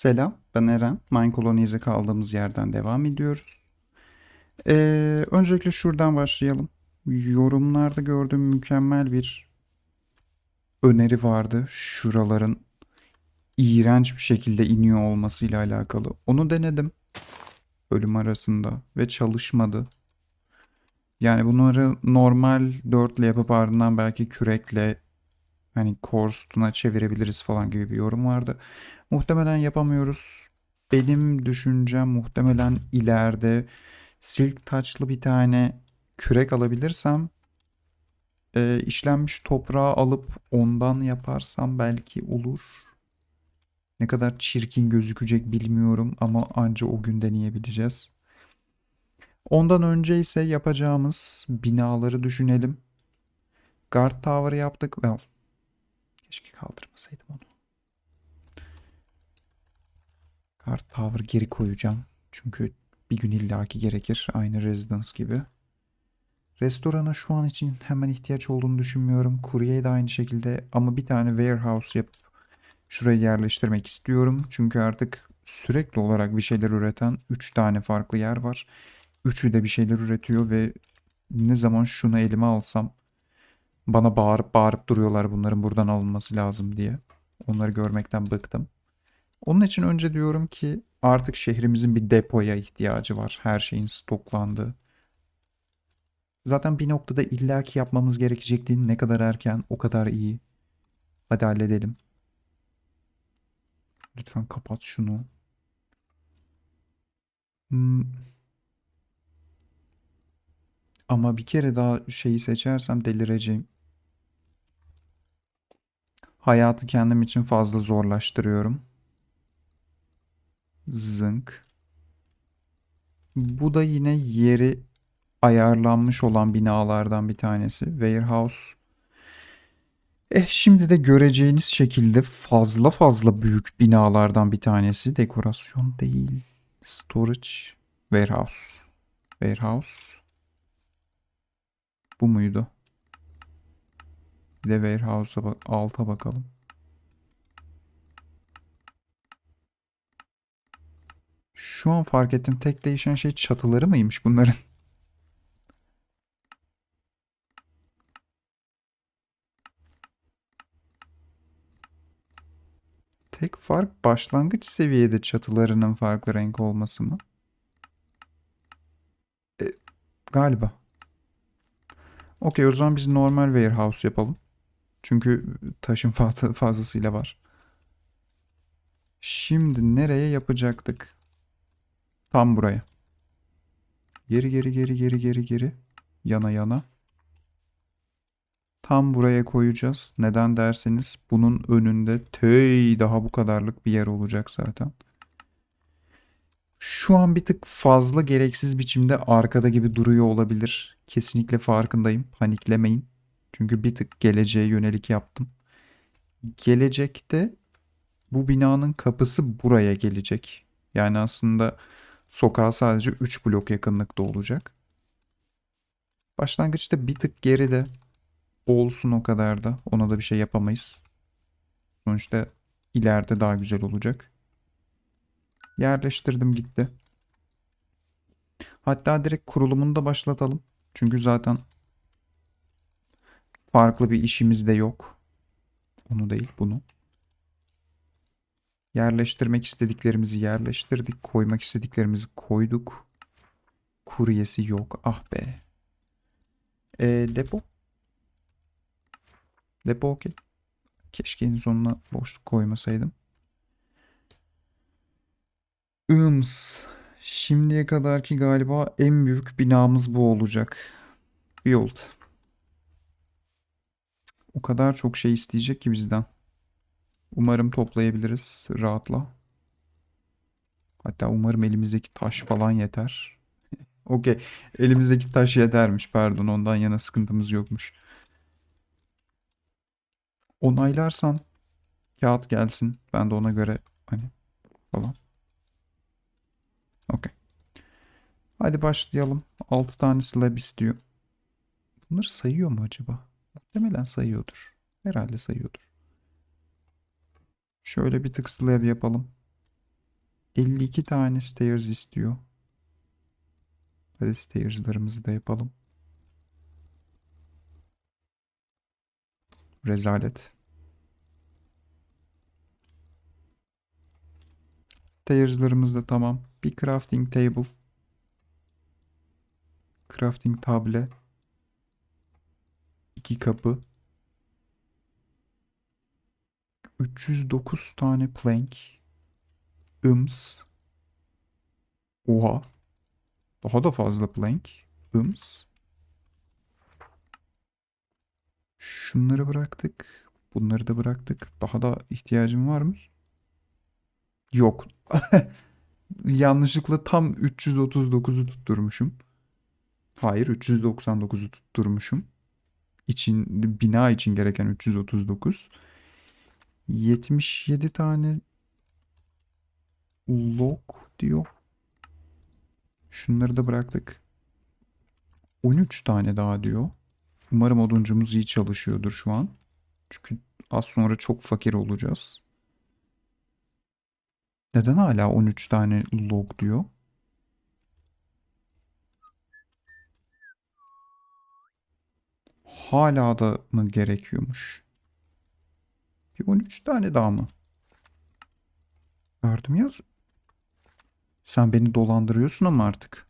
Selam, ben Eren. Mine Colonies'e kaldığımız yerden devam ediyoruz. Ee, öncelikle şuradan başlayalım. Yorumlarda gördüğüm mükemmel bir öneri vardı. Şuraların iğrenç bir şekilde iniyor olmasıyla alakalı. Onu denedim bölüm arasında ve çalışmadı. Yani bunları normal dörtle yapıp ardından belki kürekle hani Korstuna çevirebiliriz falan gibi bir yorum vardı. Muhtemelen yapamıyoruz. Benim düşüncem muhtemelen ileride silk taçlı bir tane kürek alabilirsem e, işlenmiş toprağı alıp ondan yaparsam belki olur. Ne kadar çirkin gözükecek bilmiyorum ama anca o gün deneyebileceğiz. Ondan önce ise yapacağımız binaları düşünelim. Guard Tower yaptık. Well, keşke kaldırmasaydım onu. Guard Tower geri koyacağım. Çünkü bir gün illaki gerekir. Aynı Residence gibi. Restorana şu an için hemen ihtiyaç olduğunu düşünmüyorum. Kurye'ye de aynı şekilde ama bir tane warehouse yapıp şuraya yerleştirmek istiyorum. Çünkü artık sürekli olarak bir şeyler üreten 3 tane farklı yer var. Üçü de bir şeyler üretiyor ve ne zaman şunu elime alsam bana bağırıp bağırıp duruyorlar bunların buradan alınması lazım diye. Onları görmekten bıktım. Onun için önce diyorum ki artık şehrimizin bir depoya ihtiyacı var. Her şeyin stoklandığı. Zaten bir noktada illaki yapmamız gerekecek değil. Ne kadar erken o kadar iyi. Hadi halledelim. Lütfen kapat şunu. Hmm. Ama bir kere daha şeyi seçersem delireceğim. Hayatı kendim için fazla zorlaştırıyorum. Zınk. Bu da yine yeri ayarlanmış olan binalardan bir tanesi. Warehouse. Eh şimdi de göreceğiniz şekilde fazla fazla büyük binalardan bir tanesi. Dekorasyon değil. Storage. Warehouse. Warehouse. Bu muydu? Bir de warehouse'a alta bakalım. Şu an fark ettim tek değişen şey çatıları mıymış bunların? Tek fark başlangıç seviyede çatılarının farklı renk olması mı? E, galiba. Okey o zaman biz normal warehouse yapalım. Çünkü taşın fazlasıyla var. Şimdi nereye yapacaktık? Tam buraya. Geri geri geri geri geri geri. Yana yana. Tam buraya koyacağız. Neden derseniz bunun önünde tey daha bu kadarlık bir yer olacak zaten. Şu an bir tık fazla gereksiz biçimde arkada gibi duruyor olabilir. Kesinlikle farkındayım. Paniklemeyin. Çünkü bir tık geleceğe yönelik yaptım. Gelecekte bu binanın kapısı buraya gelecek. Yani aslında sokağa sadece 3 blok yakınlıkta olacak. Başlangıçta bir tık geride olsun o kadar da. Ona da bir şey yapamayız. Sonuçta ileride daha güzel olacak. Yerleştirdim gitti. Hatta direkt kurulumunu da başlatalım. Çünkü zaten farklı bir işimiz de yok. Onu değil bunu. Yerleştirmek istediklerimizi yerleştirdik. Koymak istediklerimizi koyduk. Kuryesi yok. Ah be. E, depo. Depo okey. Keşke en sonuna boşluk koymasaydım. Ims. Şimdiye kadarki galiba en büyük binamız bu olacak. Build. O kadar çok şey isteyecek ki bizden. Umarım toplayabiliriz rahatla. Hatta umarım elimizdeki taş falan yeter. Okey. Elimizdeki taş yetermiş. Pardon ondan yana sıkıntımız yokmuş. Onaylarsan kağıt gelsin. Ben de ona göre hani falan. Okey. Hadi başlayalım. 6 tane slab istiyor. Bunları sayıyor mu acaba? Muhtemelen sayıyordur. Herhalde sayıyordur. Şöyle bir tık slab yapalım. 52 tane stairs istiyor. Hadi stairs'larımızı da yapalım. Rezalet. Stairs'larımız da tamam. Bir crafting table. Crafting table. iki kapı. 309 tane plank. Ims. Oha. Daha da fazla plank. Ims. Şunları bıraktık. Bunları da bıraktık. Daha da ihtiyacım var mı? Yok. Yanlışlıkla tam 339'u tutturmuşum. Hayır 399'u tutturmuşum. İçin, bina için gereken 339. 77 tane log diyor. Şunları da bıraktık. 13 tane daha diyor. Umarım oduncumuz iyi çalışıyordur şu an. Çünkü az sonra çok fakir olacağız. Neden hala 13 tane log diyor? Hala da mı gerekiyormuş? Bir 13 tane daha mı? Gördüm yaz. Sen beni dolandırıyorsun ama artık.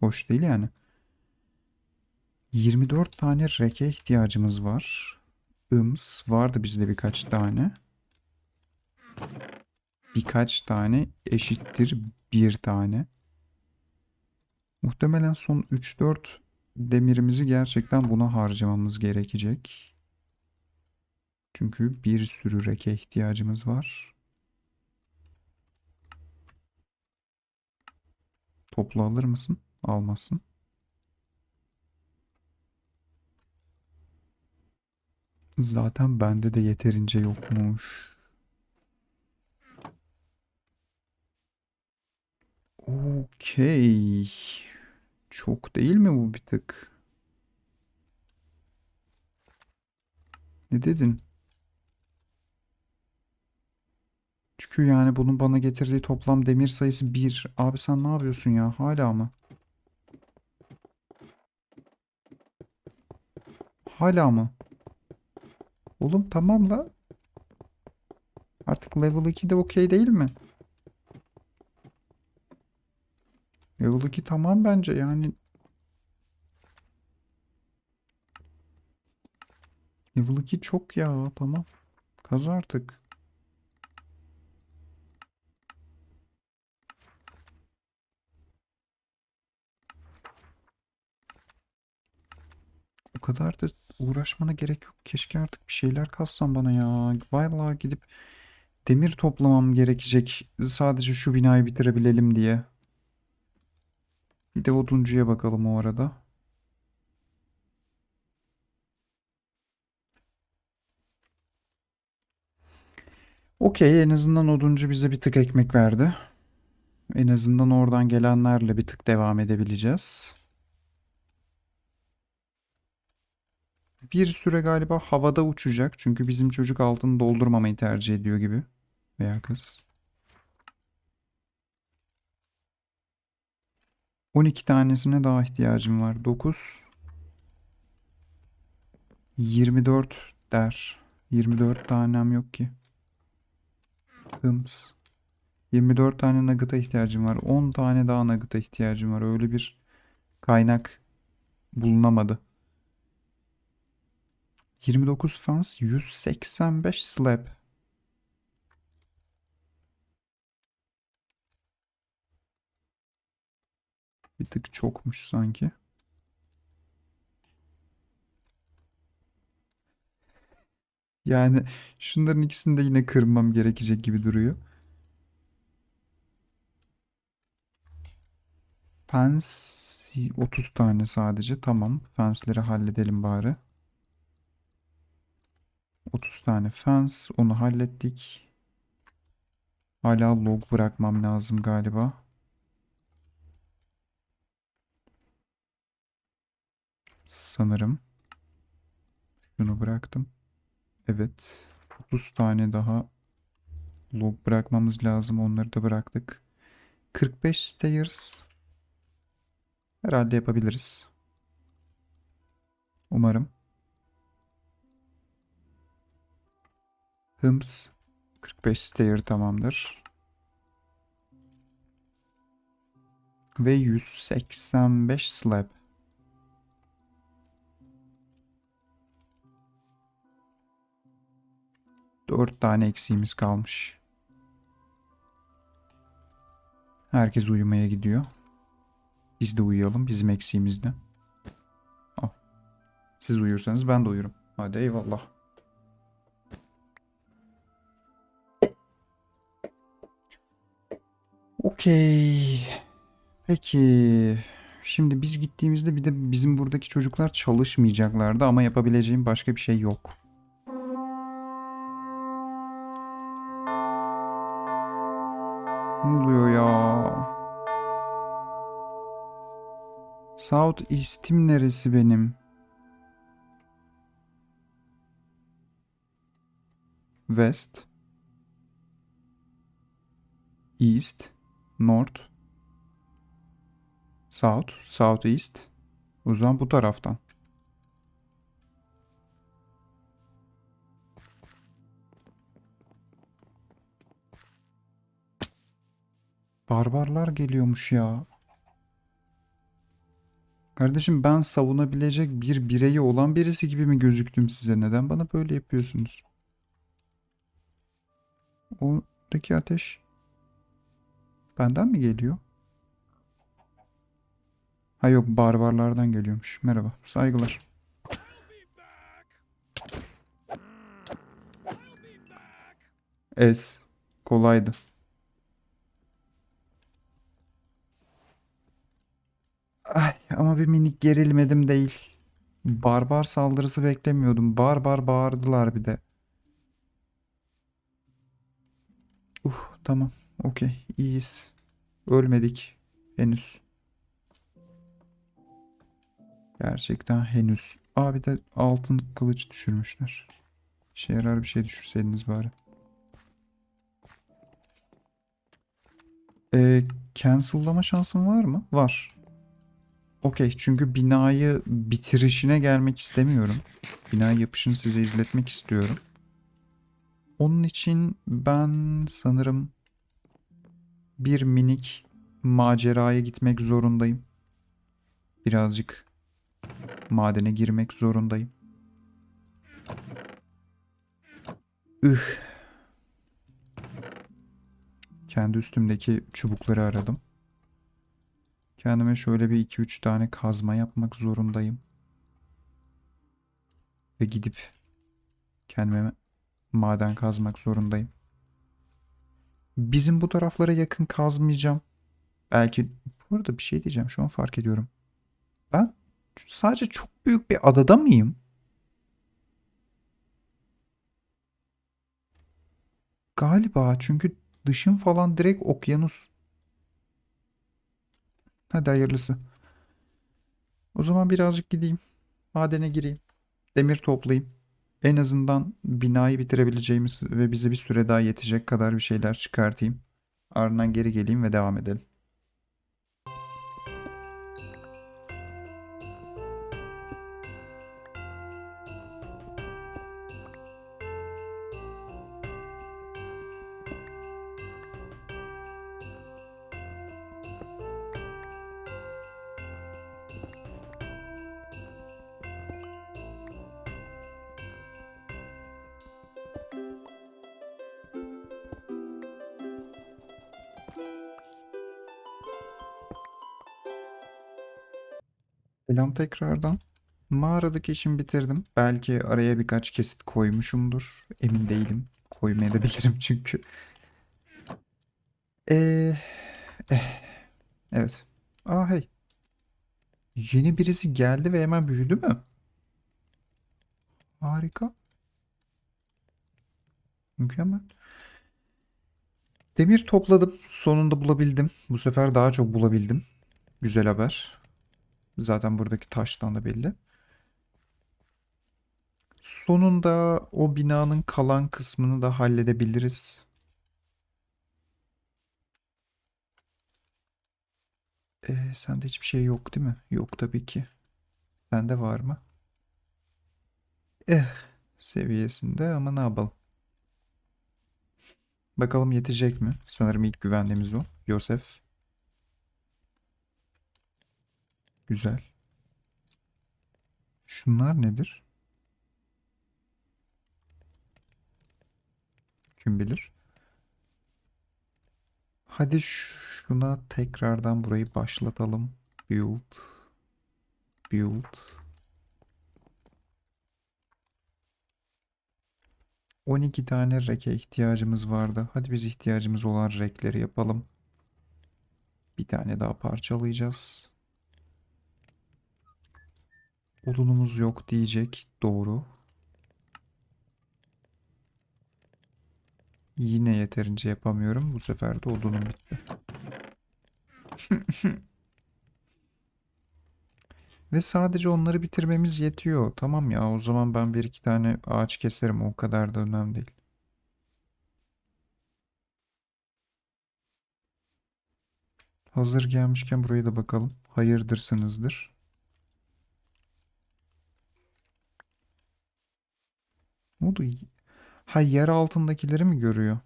Hoş değil yani. 24 tane reke ihtiyacımız var. Ims vardı bizde birkaç tane. Birkaç tane eşittir bir tane. Muhtemelen son 3-4 demirimizi gerçekten buna harcamamız gerekecek. Çünkü bir sürü reke ihtiyacımız var. Toplu alır mısın? Almazsın. Zaten bende de yeterince yokmuş. Okey. Çok değil mi bu bir tık? Ne dedin? Yani bunun bana getirdiği toplam demir sayısı 1. Abi sen ne yapıyorsun ya? Hala mı? Hala mı? Oğlum tamam la. Artık level 2 de okey değil mi? Level 2 tamam bence yani. Level 2 çok ya tamam. Kaz artık. Kadar da uğraşmana gerek yok. Keşke artık bir şeyler kazsan bana ya. Vallahi gidip demir toplamam gerekecek. Sadece şu binayı bitirebilelim diye. Bir de oduncuya bakalım o arada. Okey en azından oduncu bize bir tık ekmek verdi. En azından oradan gelenlerle bir tık devam edebileceğiz. Bir süre galiba havada uçacak. Çünkü bizim çocuk altını doldurmamayı tercih ediyor gibi. Veya kız. 12 tanesine daha ihtiyacım var. 9 24 der. 24 tanem yok ki. Hıms. 24 tane nugget'a ihtiyacım var. 10 tane daha nugget'a ihtiyacım var. Öyle bir kaynak bulunamadı. 29 fans, 185 slab. Bir tık çokmuş sanki. Yani şunların ikisini de yine kırmam gerekecek gibi duruyor. Fence 30 tane sadece. Tamam. Fence'leri halledelim bari. 30 tane fence. Onu hallettik. Hala log bırakmam lazım galiba. Sanırım. Şunu bıraktım. Evet. 30 tane daha Log bırakmamız lazım. Onları da bıraktık. 45 stairs. Herhalde yapabiliriz. Umarım. Hıms. 45 stair tamamdır. Ve 185 slab. Dört tane eksiğimiz kalmış. Herkes uyumaya gidiyor. Biz de uyuyalım. Bizim eksiğimiz ne? Siz uyursanız ben de uyurum. Hadi eyvallah. Okey. Peki. Şimdi biz gittiğimizde bir de bizim buradaki çocuklar çalışmayacaklardı ama yapabileceğim başka bir şey yok. Ne oluyor ya? South East'im neresi benim? West. East. North. South. South East. O zaman bu taraftan. Barbarlar geliyormuş ya. Kardeşim ben savunabilecek bir bireyi olan birisi gibi mi gözüktüm size? Neden bana böyle yapıyorsunuz? Oradaki ateş benden mi geliyor? Ha yok barbarlardan geliyormuş. Merhaba. Saygılar. Es. Kolaydı. Ay, ama bir minik gerilmedim değil. Barbar saldırısı beklemiyordum. Barbar bağırdılar bir de. Uh tamam. Okey. iyiyiz. Ölmedik. Henüz. Gerçekten henüz. Aa bir de altın kılıç düşürmüşler. İşe yarar bir şey düşürseydiniz bari. Ee, cancel'lama şansın var mı? Var. Okey çünkü binayı bitirişine gelmek istemiyorum. Bina yapışını size izletmek istiyorum. Onun için ben sanırım bir minik maceraya gitmek zorundayım. Birazcık madene girmek zorundayım. Ih. Kendi üstümdeki çubukları aradım. Kendime şöyle bir 2-3 tane kazma yapmak zorundayım. Ve gidip kendime maden kazmak zorundayım. Bizim bu taraflara yakın kazmayacağım. Belki bu arada bir şey diyeceğim şu an fark ediyorum. Ben sadece çok büyük bir adada mıyım? Galiba çünkü dışım falan direkt okyanus. Hadi hayırlısı. O zaman birazcık gideyim. Madene gireyim. Demir toplayayım. En azından binayı bitirebileceğimiz ve bize bir süre daha yetecek kadar bir şeyler çıkartayım. Ardından geri geleyim ve devam edelim. Selam tekrardan. Mağaradaki işimi bitirdim. Belki araya birkaç kesit koymuşumdur. Emin değilim. Koymayabilirim çünkü. Ee, eh, evet. Aa hey. Yeni birisi geldi ve hemen büyüdü mü? Harika. Mükemmel. Demir topladım. Sonunda bulabildim. Bu sefer daha çok bulabildim. Güzel haber. Zaten buradaki taştan da belli. Sonunda o binanın kalan kısmını da halledebiliriz. Ee, sende hiçbir şey yok değil mi? Yok tabii ki. Sende var mı? Eh seviyesinde ama ne yapalım. Bakalım yetecek mi? Sanırım ilk güvendiğimiz o. Yosef Güzel. Şunlar nedir? Kim bilir? Hadi şuna tekrardan burayı başlatalım. Build. Build. 12 tane reke ihtiyacımız vardı. Hadi biz ihtiyacımız olan rekleri yapalım. Bir tane daha parçalayacağız. Odunumuz yok diyecek. Doğru. Yine yeterince yapamıyorum. Bu sefer de odunum bitti. Ve sadece onları bitirmemiz yetiyor. Tamam ya o zaman ben bir iki tane ağaç keserim. O kadar da önemli değil. Hazır gelmişken buraya da bakalım. Hayırdırsınızdır. Oldu? Ha yer altındakileri mi görüyor?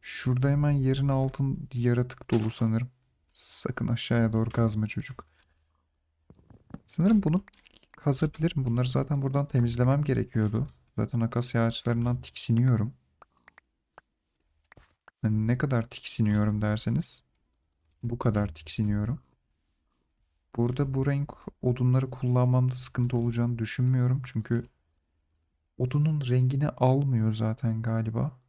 Şurada hemen yerin altın yaratık dolu sanırım. Sakın aşağıya doğru kazma çocuk. Sanırım bunu kazabilirim. Bunları zaten buradan temizlemem gerekiyordu. Zaten akasya ağaçlarından tiksiniyorum. Hani ne kadar tiksiniyorum derseniz bu kadar tiksiniyorum. Burada bu renk odunları kullanmamda sıkıntı olacağını düşünmüyorum. Çünkü odunun rengini almıyor zaten galiba.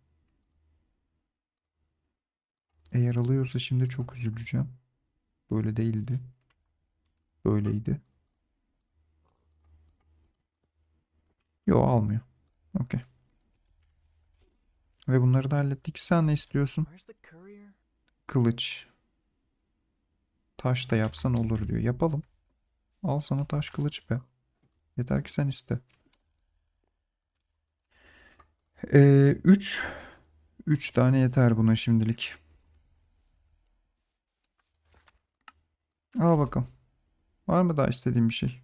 Eğer alıyorsa şimdi çok üzüleceğim. Böyle değildi. Böyleydi. Yo almıyor. Okey. Ve bunları da hallettik. Sen ne istiyorsun? Kılıç. Taş da yapsan olur diyor. Yapalım. Al sana taş kılıç be. Yeter ki sen iste. 3 3 tane yeter buna şimdilik. Al bakalım. Var mı daha istediğin bir şey?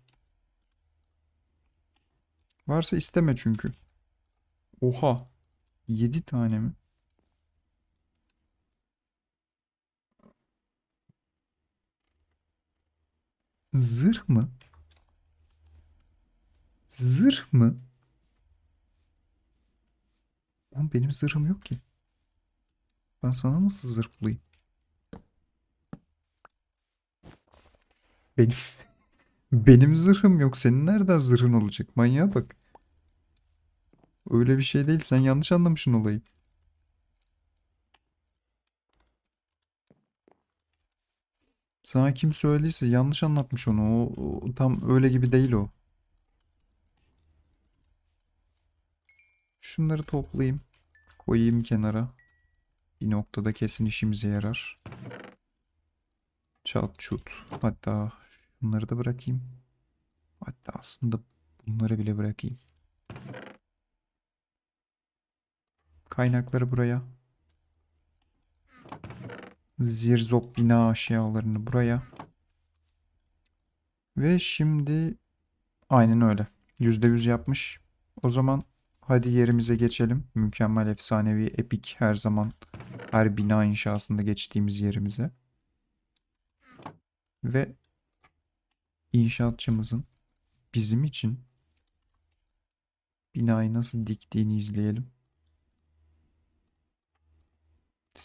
Varsa isteme çünkü. Oha. 7 tane mi? Zırh mı? Zırh mı? Oğlum benim zırhım yok ki. Ben sana nasıl zırh bulayım? Benim benim zırhım yok. Senin nereden zırhın olacak? Manyağa bak. Öyle bir şey değil. Sen yanlış anlamışsın olayı. Sana kim söylediyse yanlış anlatmış onu. O, o tam öyle gibi değil o. Şunları toplayayım. Koyayım kenara. Bir noktada kesin işimize yarar. Çat çut. Hatta şunları da bırakayım. Hatta aslında bunları bile bırakayım. Kaynakları buraya. Zirzop bina eşyalarını buraya. Ve şimdi aynen öyle. %100 yapmış. O zaman hadi yerimize geçelim. Mükemmel, efsanevi, epik her zaman her bina inşasında geçtiğimiz yerimize. Ve inşaatçımızın bizim için binayı nasıl diktiğini izleyelim.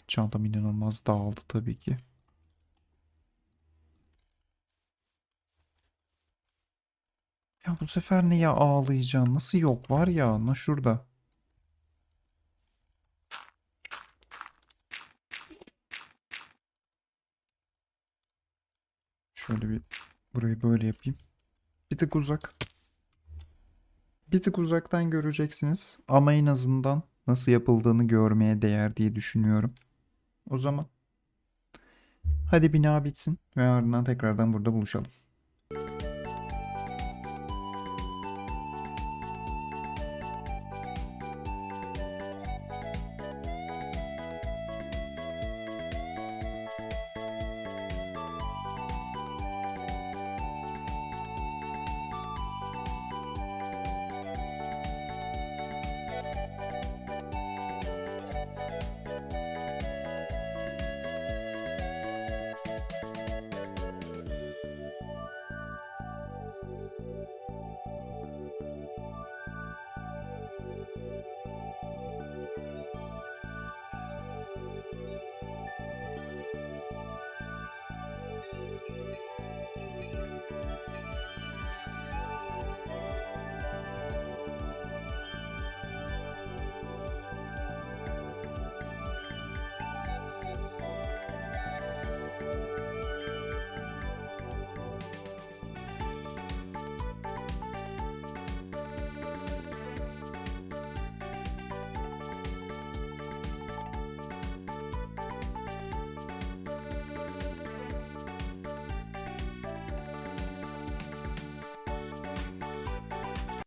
Çantam inanılmaz dağıldı tabii ki. Ya bu sefer neye ağlayacaksın? Nasıl yok? Var ya, na şurada. Şöyle bir burayı böyle yapayım. Bir tık uzak. Bir tık uzaktan göreceksiniz ama en azından nasıl yapıldığını görmeye değer diye düşünüyorum. O zaman hadi bina bitsin ve ardından tekrardan burada buluşalım.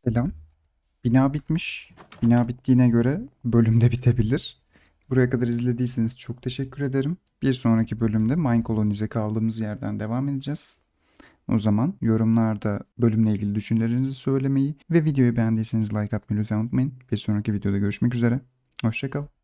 Selam. Bina bitmiş. Bina bittiğine göre bölüm de bitebilir. Buraya kadar izlediyseniz çok teşekkür ederim. Bir sonraki bölümde Mine Colonies'e kaldığımız yerden devam edeceğiz. O zaman yorumlarda bölümle ilgili düşüncelerinizi söylemeyi ve videoyu beğendiyseniz like atmayı lütfen unutmayın. Bir sonraki videoda görüşmek üzere. Hoşçakalın.